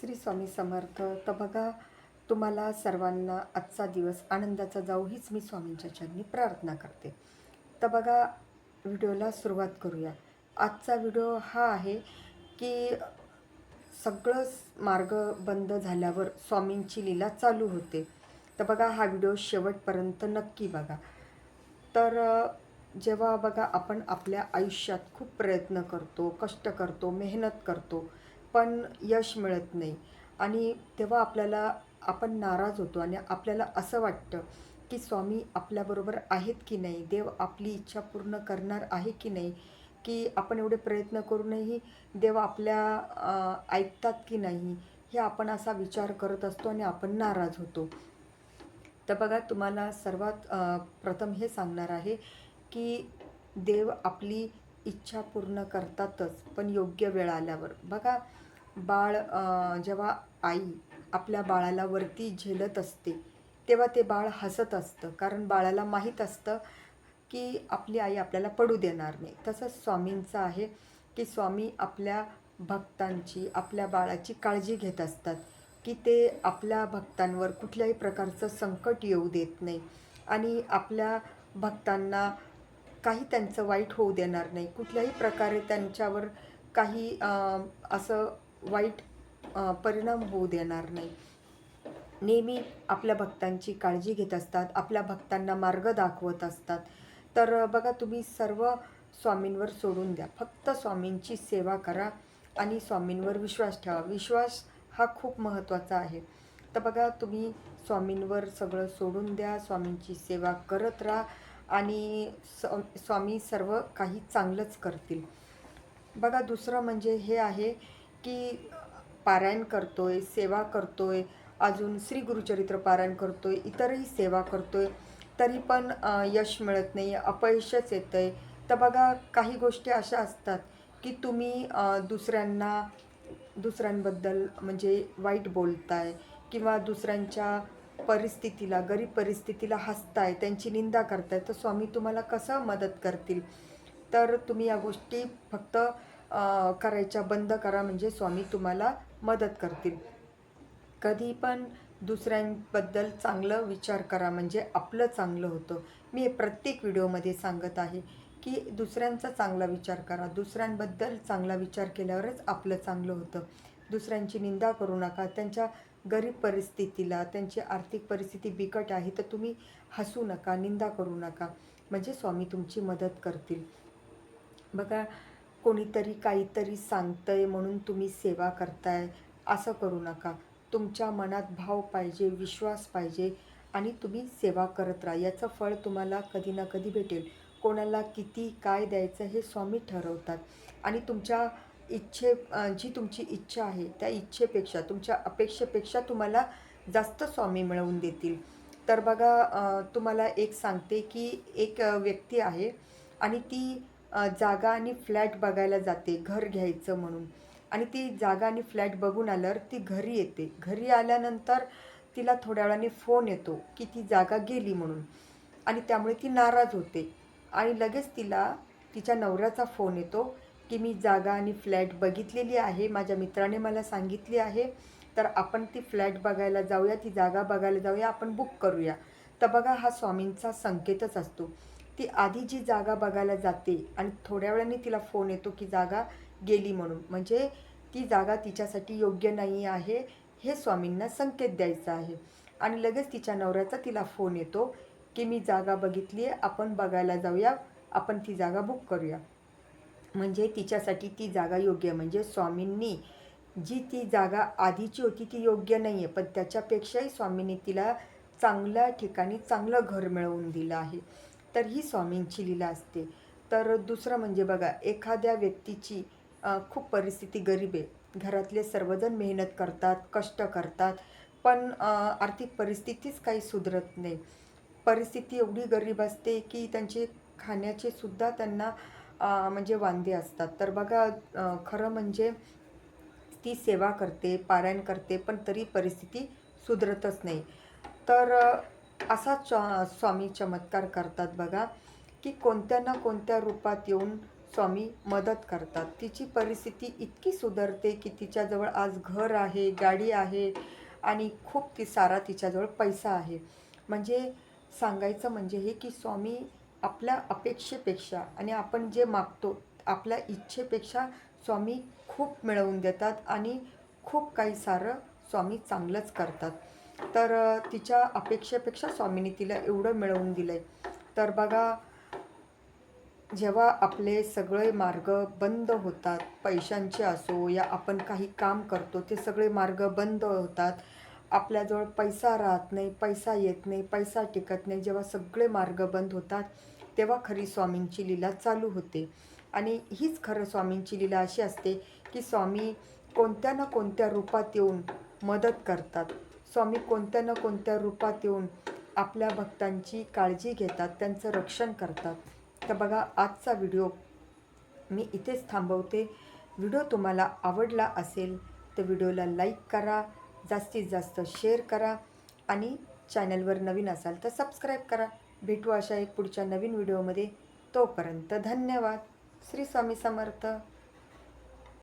श्री स्वामी समर्थ. तर बघा तुम्हाला सर्वांना आजचा दिवस आनंदाचा जाऊ हीच मी स्वामींच्या चरणी प्रार्थना करते. तर बघा व्हिडिओला सुरुवात करूया. आजचा व्हिडिओ हा आहे की सगळं मार्ग बंद झाल्यावर स्वामींची लीला चालू होते. तर बघा हा व्हिडिओ शेवटपर्यंत नक्की बघा. तर जेव्हा बघा आपण आपल्या आयुष्यात खूप प्रयत्न करतो कष्ट करतो मेहनत करतो पण यश मिळत नाही. आणि तेव्हा आपल्याला आपण नाराज होतो आणि आपल्याला असं वाटतं की स्वामी आपल्याबरोबर आहेत की नाही? देव आपली इच्छा पूर्ण करणार आहे की नाही? की आपण एवढे प्रयत्न करूनही देव आपल्या ऐकतात की नाही? हे आपण असा विचार करत असतो आणि आपण नाराज होतो. तर बघा तुम्हाला सर्वात प्रथम हे सांगणार आहे की देव आपली इच्छा पूर्ण करतातच पण योग्य वेळ आल्यावर. बघा बाळ जेव्हा आई आपल्या बाळाला वरती झेलत असते तेव्हा ते बाळ हसत असतं. कारण बाळाला माहीत असतं की आपली आई आपल्याला पडू देणार नाही. तसंच स्वामींचं आहे की स्वामी आपल्या भक्तांची आपल्या बाळाची काळजी घेत असतात की ते आपल्या भक्तांवर कुठल्याही प्रकारचं संकट येऊ देत नाही आणि आपल्या भक्तांना काही त्यांचं वाईट होऊ देणार नाही. कुठल्याही प्रकारे त्यांच्यावर काही असं वाईट परिणाम होऊ देणार नाही. नेहमी आपल्या भक्तांची काळजी घेत असतात आपल्या भक्तांना मार्ग दाखवत असतात. तर बघा तुम्ही सर्व स्वामींवर सोडून द्या. फक्त स्वामींची सेवा करा आणि स्वामींवर विश्वास ठेवा. विश्वास हा खूप महत्त्वाचा आहे. तर बघा तुम्ही स्वामींवर सगळं सोडून द्या स्वामींची सेवा करत राहा आणि स स्वामी सर्व काही चांगलंच करतील. बघा दुसरं म्हणजे हे आहे की पारायण करतो आहे सेवा करतो आहे अजून श्री गुरुचरित्र पारायण आहे इतरही सेवा करतो आहे तरी पण यश मिळत नाही अपयशच येतं आहे तर बघा काही गोष्टी अशा असतात की तुम्ही दुसऱ्यांना दुसऱ्यांबद्दल म्हणजे वाईट बोलताय किंवा दुसऱ्यांच्या परिस्थितीला गरीब परिस्थितीला हसताय त्यांची निंदा करताय तर स्वामी तुम्हाला कसं मदत करतील? तर तुम्ही या गोष्टी फक्त करायच्या बंद करा म्हणजे स्वामी तुम्हाला मदत करतील. कधी पण दुसऱ्यांबद्दल चांगलं विचार करा म्हणजे आपलं चांगलं होतं. मी हे प्रत्येक व्हिडिओमध्ये सांगत आहे की दुसऱ्यांचा चांगला विचार करा. दुसऱ्यांबद्दल चांगला विचार केल्यावरच आपलं चांगलं होतं. दुसऱ्यांची निंदा करू नका. त्यांच्या गरीब परिस्थितीला त्यांची आर्थिक परिस्थिती बिकट आहे तर तुम्ही हसू नका निंदा करू नका. म्हणजे स्वामी तुमची मदत करतील. बघा कोणीतरी काहीतरी सांगतंय म्हणून तुम्ही सेवा करताय असं करू नका. तुमच्या मनात भाव पाहिजे विश्वास पाहिजे आणि तुम्ही सेवा करत राहा. याचं फळ तुम्हाला कधी ना कधी भेटेल. कोणाला किती काय द्यायचं हे स्वामी ठरवतात. आणि तुमच्या इच्छे जी तुमची इच्छा आहे त्या इच्छेपेक्षा तुमच्या अपेक्षेपेक्षा तुम्हाला जास्त स्वामी मिळवून देतील. तर बघा तुम्हाला एक सांगते की एक व्यक्ती आहे आणि ती जागा आणि फ्लॅट बघायला जाते घर घ्यायचं म्हणून. आणि ती जागा आणि फ्लॅट बघून आल्यावर ती घरी येते. घरी आल्यानंतर तिला थोड्या वेळाने फोन येतो की ती जागा गेली म्हणून. आणि त्यामुळे ती नाराज होते. आणि लगेच तिला तिच्या नवऱ्याचा फोन येतो की मी जागा आणि फ्लॅट बघितलेली आहे माझ्या मित्राने मला सांगितली आहे तर आपण ती फ्लॅट बघायला जाऊया ती जागा बघायला जाऊया आपण बुक करूया. तर बघा हा स्वामींचा संकेतच असतो. ती आधी जी जागा बघायला जाते आणि थोड्या वेळाने तिला फोन येतो की जागा गेली म्हणून. म्हणजे ती जागा तिच्यासाठी योग्य नाही आहे हे स्वामींना संकेत द्यायचा आहे. आणि लगेच तिच्या नवऱ्याचा तिला फोन येतो की मी जागा बघितली आहे आपण बघायला जाऊया आपण ती जागा बुक करूया. म्हणजे तिच्यासाठी ती जागा योग्य आहे. म्हणजे स्वामींनी जी ती जागा आधीची होती ती योग्य नाही आहे पण त्याच्यापेक्षाही स्वामींनी तिला चांगल्या ठिकाणी चांगलं घर मिळवून दिलं आहे. तर ही स्वामींची लीला असते. तर दुसरं म्हणजे बघा एखाद्या व्यक्तीची खूप परिस्थिती गरीब आहे. घरातले सर्वजण मेहनत करतात कष्ट करतात पण आर्थिक परिस्थितीच काही सुधरत नाही. परिस्थिती एवढी गरीब असते की त्यांचे खाण्याचे सुद्धा त्यांना म्हणजे वांदे असतात. तर बघा खरं म्हणजे ती सेवा करते पारायण करते पण तरी परिस्थिती सुधरतच नाही. तर असा च स्वामी चमत्कार करतात बघा की कोणत्या ना कोणत्या रूपात येऊन स्वामी मदत करतात. तिची परिस्थिती इतकी सुधारते की तिच्याजवळ आज घर आहे गाडी आहे आणि खूप ती सारा तिच्याजवळ पैसा आहे. म्हणजे सांगायचं म्हणजे हे की स्वामी आपल्या अपेक्षेपेक्षा आणि आपण जे मागतो आपल्या इच्छेपेक्षा स्वामी खूप मिळवून देतात आणि खूप काही सारं स्वामी चांगलंच करतात. तर तिच्या अपेक्षेपेक्षा स्वामीने तिला एवढं मिळवून दिलं आहे तर बघा जेव्हा आपले सगळे मार्ग बंद होतात पैशांचे असो या आपण काही काम करतो ते सगळे मार्ग बंद होतात. आपल्याजवळ पैसा राहत नाही पैसा येत नाही पैसा टिकत नाही. जेव्हा सगळे मार्ग बंद होतात तेव्हा खरी स्वामींची लीला चालू होते. आणि हीच खरं स्वामींची लीला अशी असते की स्वामी कोणत्या ना कोणत्या रूपात येऊन मदत करतात. स्वामी कोणत्या ना कोणत्या रूपात येऊन आपल्या भक्तांची काळजी घेतात त्यांचं रक्षण करतात. तर बघा आजचा व्हिडिओ मी इथेच थांबवते. व्हिडिओ तुम्हाला आवडला असेल तर व्हिडिओला लाईक करा जास्तीत जास्त शेअर करा आणि चॅनलवर नवीन असाल तर सबस्क्राईब करा. भेटू अशा एक पुढच्या नवीन व्हिडिओमध्ये. तोपर्यंत धन्यवाद. श्री स्वामी समर्थ.